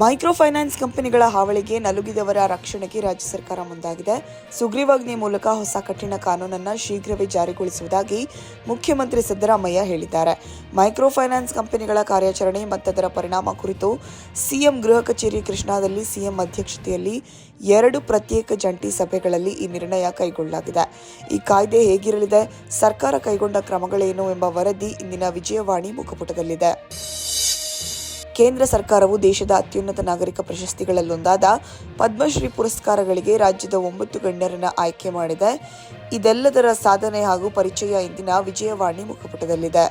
Micro finance ಕಂಪನಿಗಳ ಹಾವಳಿಗೆ ನಲುಗಿದವರ ರಕ್ಷಣೆಗೆ ರಾಜ್ಯ ಸರ್ಕಾರ ಮುಂದಾಗಿದೆ. ಸುಗ್ರೀವಾಜ್ಞೆ ಮೂಲಕ ಹೊಸ ಕಠಿಣ ಕಾನೂನನ್ನು ಶೀಘ್ರವೇ ಜಾರಿಗೊಳಿಸುವುದಾಗಿ ಮುಖ್ಯಮಂತ್ರಿ ಸಿದ್ದರಾಮಯ್ಯ ಹೇಳಿದ್ದಾರೆ. ಮೈಕ್ರೋ ಫೈನಾನ್ಸ್ ಕಂಪನಿಗಳ ಕಾರ್ಯಾಚರಣೆ ಮತ್ತದರ ಪರಿಣಾಮ ಕುರಿತು ಸಿಎಂ ಗೃಹ ಕಚೇರಿ ಕೃಷ್ಣಾದಲ್ಲಿ ಸಿಎಂ ಅಧ್ಯಕ್ಷತೆಯಲ್ಲಿ ಎರಡು ಪ್ರತ್ಯೇಕ ಜಂಟಿ ಸಭೆಗಳಲ್ಲಿ ಈ ನಿರ್ಣಯ ಕೈಗೊಳ್ಳಲಾಗಿದೆ. ಈ ಕಾಯ್ದೆ ಹೇಗಿರಲಿದೆ? ಸರ್ಕಾರ ಕೈಗೊಂಡ ಕ್ರಮಗಳೇನು ಎಂಬ ವರದಿ ಇಂದಿನ ವಿಜಯವಾಣಿ ಮುಖಪುಟದಲ್ಲಿದೆ. ಕೇಂದ್ರ ಸರ್ಕಾರವು ದೇಶದ ಅತ್ಯುನ್ನತ ನಾಗರಿಕ ಪ್ರಶಸ್ತಿಗಳಲ್ಲೊಂದಾದ ಪದ್ಮಶ್ರೀ ಪುರಸ್ಕಾರಗಳಿಗೆ ರಾಜ್ಯದ ಒಂಬತ್ತು ಗಣ್ಯರನ್ನು ಆಯ್ಕೆ ಮಾಡಿದೆ. ಇದೆಲ್ಲದರ ಸಾಧನೆ ಹಾಗೂ ಪರಿಚಯ ಇಂದಿನ ವಿಜಯವಾಣಿ ಮುಖಪುಟದಲ್ಲಿದೆ.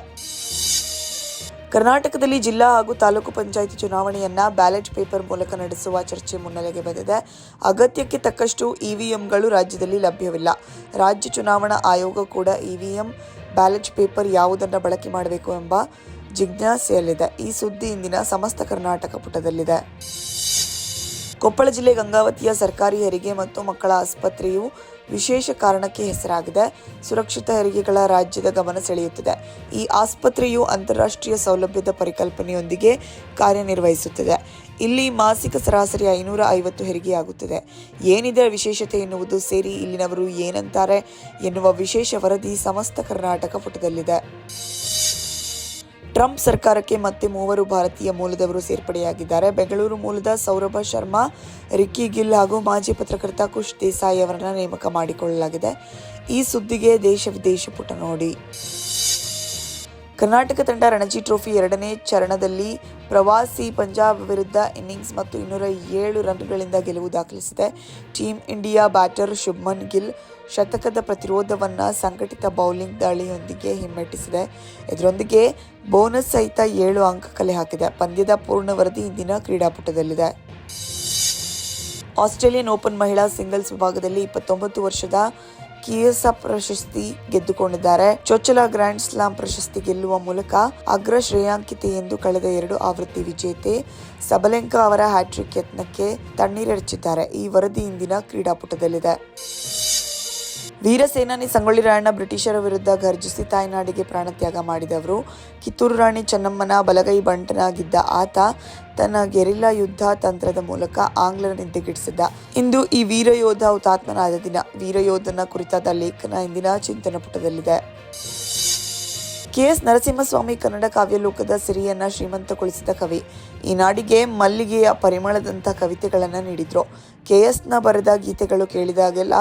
ಕರ್ನಾಟಕದಲ್ಲಿ ಜಿಲ್ಲಾ ಹಾಗೂ ತಾಲೂಕು ಪಂಚಾಯಿತಿ ಚುನಾವಣೆಯನ್ನ ಬ್ಯಾಲೆಟ್ ಪೇಪರ್ ಮೂಲಕ ನಡೆಸುವ ಚರ್ಚೆ ಮುನ್ನೆಲೆಗೆ ಬಂದಿದೆ. ಅಗತ್ಯಕ್ಕೆ ತಕ್ಕಷ್ಟು ಇವಿಎಂಗಳು ರಾಜ್ಯದಲ್ಲಿ ಲಭ್ಯವಿಲ್ಲ. ರಾಜ್ಯ ಚುನಾವಣಾ ಆಯೋಗ ಕೂಡ ಇವಿಎಂ ಬ್ಯಾಲೆಟ್ ಪೇಪರ್ ಯಾವುದನ್ನು ಬಳಕೆ ಮಾಡಬೇಕು ಎಂಬ ಜಿಜ್ಞಾಸೆಯಲ್ಲಿದೆ. ಈ ಸುದ್ದಿ ಇಂದಿನ ಸಮಸ್ತ ಕರ್ನಾಟಕ ಪುಟದಲ್ಲಿದೆ. ಕೊಪ್ಪಳ ಜಿಲ್ಲೆ ಗಂಗಾವತಿಯ ಸರ್ಕಾರಿ ಹೆರಿಗೆ ಮತ್ತು ಮಕ್ಕಳ ಆಸ್ಪತ್ರೆಯು ವಿಶೇಷ ಕಾರಣಕ್ಕೆ ಹೆಸರಾಗಿದೆ. ಸುರಕ್ಷಿತ ಹೆರಿಗೆಗಳ ರಾಜ್ಯದ ಗಮನ ಸೆಳೆಯುತ್ತಿದೆ. ಈ ಆಸ್ಪತ್ರೆಯು ಅಂತಾರಾಷ್ಟ್ರೀಯ ಸೌಲಭ್ಯದ ಪರಿಕಲ್ಪನೆಯೊಂದಿಗೆ ಕಾರ್ಯನಿರ್ವಹಿಸುತ್ತಿದೆ. ಇಲ್ಲಿ ಮಾಸಿಕ ಸರಾಸರಿ ಐನೂರ ಐವತ್ತು ಹೆರಿಗೆಯಾಗುತ್ತಿದೆ. ಏನಿದೆ ವಿಶೇಷತೆ ಎನ್ನುವುದು ಸೇರಿ ಇಲ್ಲಿನವರು ಏನಂತಾರೆ ಎನ್ನುವ ವಿಶೇಷ ವರದಿ ಸಮಸ್ತ ಕರ್ನಾಟಕ ಪುಟದಲ್ಲಿದೆ. ಟ್ರಂಪ್ ಸರ್ಕಾರಕ್ಕೆ ಮತ್ತೆ ಮೂವರು ಭಾರತೀಯ ಮೂಲದವರು ಸೇರ್ಪಡೆಯಾಗಿದ್ದಾರೆ. ಬೆಂಗಳೂರು ಮೂಲದ ಸೌರಭ ಶರ್ಮಾ, ರಿಕ್ಕಿ ಗಿಲ್ ಹಾಗೂ ಮಾಜಿ ಪತ್ರಕರ್ತ ಕುಶ್ ದೇಸಾಯಿ ಅವರನ್ನು ನೇಮಕ ಮಾಡಿಕೊಳ್ಳಲಾಗಿದೆ. ಈ ಸುದ್ದಿಗೆ ದೇಶ ವಿದೇಶ ಪುಟ ನೋಡಿ. ಕರ್ನಾಟಕ ತಂಡ ರಣಜಿ ಟ್ರೋಫಿ ಎರಡನೇ ಚರಣದಲ್ಲಿ ಪ್ರವಾಸಿ ಪಂಜಾಬ್ ವಿರುದ್ಧ ಇನ್ನಿಂಗ್ಸ್ ಮತ್ತು ಇನ್ನೂರ ಏಳು ರನ್ಗಳಿಂದ ಗೆಲುವು ದಾಖಲಿಸಿದೆ. Team India batter Shubman Gill ಶತಕದ ಪ್ರತಿರೋಧವನ್ನು ಸಂಘಟಿತ ಬೌಲಿಂಗ್ ದಾಳಿಯೊಂದಿಗೆ ಹಿಮ್ಮೆಟ್ಟಿಸಿದೆ. ಇದರೊಂದಿಗೆ ಬೋನಸ್ ಸಹಿತ ಏಳು ಅಂಕ ಕಲೆ ಹಾಕಿದೆ. ಪಂದ್ಯದ ಪೂರ್ಣ ವರದಿ ಇಂದಿನ ಕ್ರೀಡಾಪಟದಲ್ಲಿದೆ. ಆಸ್ಟ್ರೇಲಿಯನ್ ಓಪನ್ ಮಹಿಳಾ ಸಿಂಗಲ್ಸ್ ವಿಭಾಗದಲ್ಲಿ ಇಪ್ಪತ್ತೊಂಬತ್ತು ವರ್ಷದ ಕಿಯಸ ಪ್ರಶಸ್ತಿ ಗೆದ್ದುಕೊಂಡಿದ್ದಾರೆ. ಚೊಚ್ಚಲ ಗ್ರ್ಯಾಂಡ್ ಸ್ಲಾಮ್ ಪ್ರಶಸ್ತಿ ಗೆಲ್ಲುವ ಮೂಲಕ ಅಗ್ರ ಶ್ರೇಯಾಂಕಿತೆ ಎಂದು ಕಳೆದ ಎರಡು ಆವೃತ್ತಿ ವಿಜೇತೆ ಸಬಲೆಂಕ ಅವರ ಹ್ಯಾಟ್ರಿಕ್ ಯತ್ನಕ್ಕೆ ತಣ್ಣೀರೆರಚಿದ್ದಾರೆ. ಈ ವರದಿ ಇಂದಿನ ಕ್ರೀಡಾಪುಟದಲ್ಲಿದೆ. ವೀರ ಸೇನಾನಿ ಸಂಗೊಳ್ಳಿ ರಾಯಣ್ಣ ಬ್ರಿಟಿಷರ ವಿರುದ್ಧ ಗರ್ಜಿಸಿ ತಾಯ್ನಾಡಿಗೆ ಪ್ರಾಣತ್ಯಾಗ ಮಾಡಿದವರು. ಕಿತ್ತೂರು ರಾಣಿ ಚೆನ್ನಮ್ಮನ ಬಲಗೈ ಬಂಟನಾಗಿದ್ದ ಆತ ತನ್ನ ಗೆರಿಲ್ಲಾ ಯುದ್ಧ ತಂತ್ರದ ಮೂಲಕ ಆಂಗ್ಲರ ನಿದ್ದೆಗಿಡಿಸಿದ್ದ. ಇಂದು ಈ ವೀರಯೋಧ ಹುತಾತ್ಮನಾದ ದಿನ. ವೀರಯೋಧನ ಕುರಿತಾದ ಲೇಖನ ಇಂದಿನ ಚಿಂತನ ಪುಟದಲ್ಲಿದೆ. ಕೆಎಸ್ ನರಸಿಂಹಸ್ವಾಮಿ ಕನ್ನಡ ಕಾವ್ಯಲೋಕದ ಸಿರಿಯನ್ನ ಶ್ರೀಮಂತಗೊಳಿಸಿದ ಕವಿ. ಈ ನಾಡಿಗೆ ಮಲ್ಲಿಗೆಯ ಪರಿಮಳದಂಥ ಕವಿತೆಗಳನ್ನು ನೀಡಿದ್ರು. ಕೆಎಸ್ನ ಬರೆದ ಗೀತೆಗಳು ಕೇಳಿದಾಗೆಲ್ಲ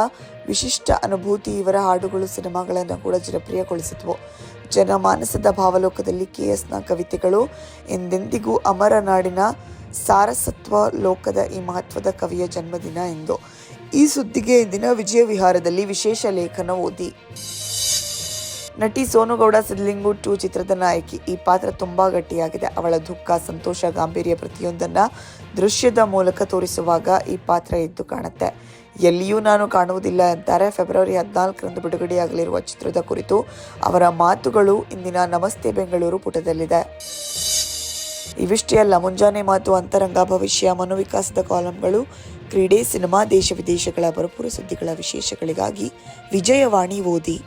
ವಿಶಿಷ್ಟ ಅನುಭೂತಿ ಇವರ ಹಾಡುಗಳು ಸಿನಿಮಾಗಳನ್ನು ಕೂಡ ಜನಪ್ರಿಯಗೊಳಿಸಿದ್ವು. ಜನಮಾನಸದ ಭಾವಲೋಕದಲ್ಲಿ ಕೆಎಸ್ನ ಕವಿತೆಗಳು ಎಂದೆಂದಿಗೂ ಅಮರ ನಾಡಿನ ಸಾರಸತ್ವ ಲೋಕದ ಈ ಮಹತ್ವದ ಕವಿಯ ಜನ್ಮದಿನ ಎಂದು. ಈ ಸುದ್ದಿಗೆ ದಿನ ವಿಜಯ ವಿಹಾರದಲ್ಲಿ ವಿಶೇಷ ಲೇಖನ ಓದಿ. ನಟಿ ಸೋನುಗೌಡ ಸಿದ್ಲಿಂಗು ಟು ಚಿತ್ರದ ನಾಯಕಿ. ಈ ಪಾತ್ರ ತುಂಬಾ ಗಟ್ಟಿಯಾಗಿದೆ. ಅವಳ ದುಃಖ, ಸಂತೋಷ, ಗಾಂಭೀರ್ಯ ಪ್ರತಿಯೊಂದನ್ನ ದೃಶ್ಯದ ಮೂಲಕ ತೋರಿಸುವಾಗ ಈ ಪಾತ್ರ ಎದ್ದು ಕಾಣುತ್ತೆ. ಎಲ್ಲಿಯೂ ನಾನು ಕಾಣುವುದಿಲ್ಲ ಅಂತಾರೆ. ಫೆಬ್ರವರಿ ಹದಿನಾಲ್ಕರಂದು ಬಿಡುಗಡೆಯಾಗಲಿರುವ ಚಿತ್ರದ ಕುರಿತು ಅವರ ಮಾತುಗಳು ಇಂದಿನ ನಮಸ್ತೆ ಬೆಂಗಳೂರು ಪುಟದಲ್ಲಿದೆ. ಇವಿಷ್ಟೇ ಅಲ್ಲ ಮುಂಜಾನೆ ಮಾತು, ಅಂತರಂಗ, ಭವಿಷ್ಯ, ಮನೋವಿಕಾಸದ ಕಾಲಂಗಳು, ಕ್ರೀಡೆ, ಸಿನಿಮಾ, ದೇಶ ವಿದೇಶಗಳ ಭರಪೂರ ಸುದ್ದಿಗಳ ವಿಶೇಷಗಳಿಗಾಗಿ ವಿಜಯವಾಣಿ ಓದಿ.